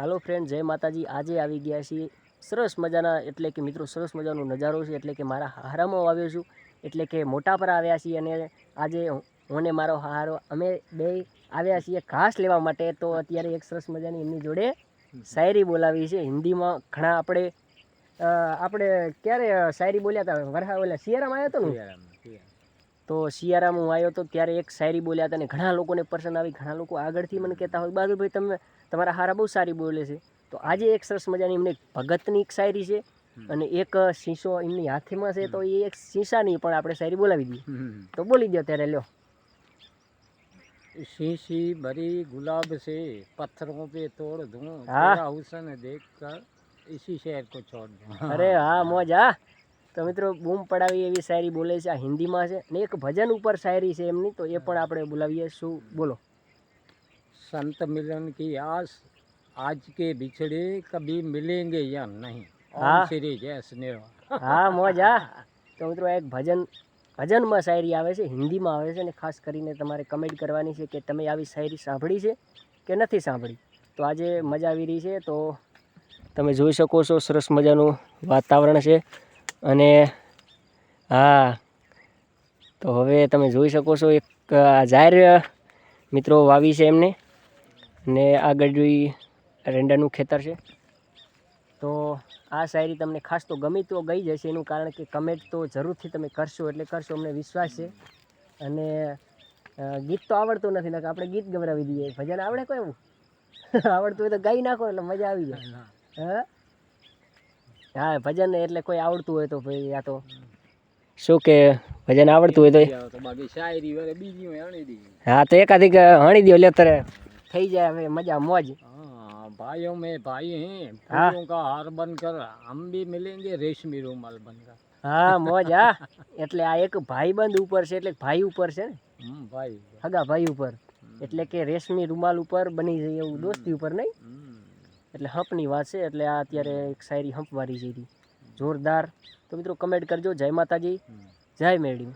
હાલો friend જય માતાજી. આજે આવી ગયા છીએ સરસ મજાના, એટલે કે મિત્રો સરસ મજાનો નજારો છે, એટલે કે મારા હારામાં આવ્યો છું, એટલે કે મોટા પર આવ્યા છીએ અને આજે હું મારો હારો, અમે બે આવ્યા છીએ ઘાસ લેવા માટે. તો અત્યારે એક સરસ મજાની એમની જોડે શાયરી બોલાવી છે. હિન્દીમાં ઘણા આપણે આપણે ક્યારે શાયરી બોલ્યા હતા? વરહા ઓલા શિયાળામાં આવ્યો હતો ને? તો શિયાળામાં હું આવ્યો તો ત્યારે એક શાયરી બોલ્યા હતા અને ઘણા લોકોને પસંદ આવી ઘણા લોકો આગળથી મને કહેતા હોય બહાદુરભાઈ તમે તમારા હારા બહુ સારી બોલે છે તો આજે એક સરસ મજાની એમને એક ભગતની એક શાયરી છે અને એક શીશો એમની હાથમાં છે તો એ એક શીશાની પણ આપણે શાયરી બોલાવી દઈએ તો બોલી દો ત્યારે લ્યો शीशी भरी गुलाब से पत्थरों पे तोड़ दूं हाँ। तेरा हुसन देख कर इसी शहर को छोड़ दूं અરે હા મોજ હા તો મિત્રો બૂમ પડાવી એવી શાયરી બોલે છે આ હિન્દીમાં છે ને એક ભજન ઉપર શાયરી છે એમની તો એ પણ આપણે બોલાવીએ. શું? બોલો. સંત મિલન કી આસ આજ કે બિછડે કભી મિલેંગે યા નહીં? હા. શ્રી જય સ્નેહ હા મોજા. તો મિત્રો એક ભજન ભજનમાં શાયરી આવે છે હિન્દીમાં આવે છે અને ખાસ કરીને તમારે કમેન્ટ કરવાની છે કે તમે આવી શાયરી સાંભળી છે કે નથી સાંભળી? તો આજે મજા આવી રહી છે તો તમે જોઈ શકો છો સરસ મજાનું વાતાવરણ છે. અને હા તો હવે તમે જોઈ શકો છો એક જાહેર મિત્રો વાવી છે એમને ને આગળ જોઈ રેંડાનું ખેતર છે. તો આ શાયરી તમને ખાસ તો ગમી તો ગઈ જશે એનું કારણ કે કમેન્ટ તો જરૂરથી તમે કરશો એટલે કરશો અમને વિશ્વાસ છે. અને ગીત તો આવડતું નથી નકર આપણે ગીત ગવરાવી દઈએ. ભજન આવડે કોઈ એવું? આવડતું હોય તો ગાઈ નાખો એટલે મજા આવી જાય. હા? હા ભજન એટલે કોઈ આવડતું હોય તો ભાઈ આ તો. શું કે ભજન આવડતું હોય તો બાકી શાયરી વગેરે બીજી હોય હણી દી. હા તો એકાધિક હણી દો લેતરે થઈ જાય હવે મજા મોજ. ભાઈઓ મેં ભાઈ હે. ફૂલોं કા હાર બનકર હમ ભી મિલેંગે રેશમી રૂમાલ બનકર હા મોજ હા. એટલે આ એક ભાઈબંધ ઉપર છે એટલે ભાઈ ઉપર છે ને. હમ ભાઈ. હગા ભાઈ ઉપર. એટલે કે રેશમી રૂમાલ ઉપર બની જાય એવું દોસ્તી ઉપર નહીં? એટલે હંપની વાત છે એટલે આ અત્યારે એક શાયરી હંપવારી જઈ જોરદાર. તો મિત્રો કમેન્ટ કરજો. જય માતાજી. જય મેળી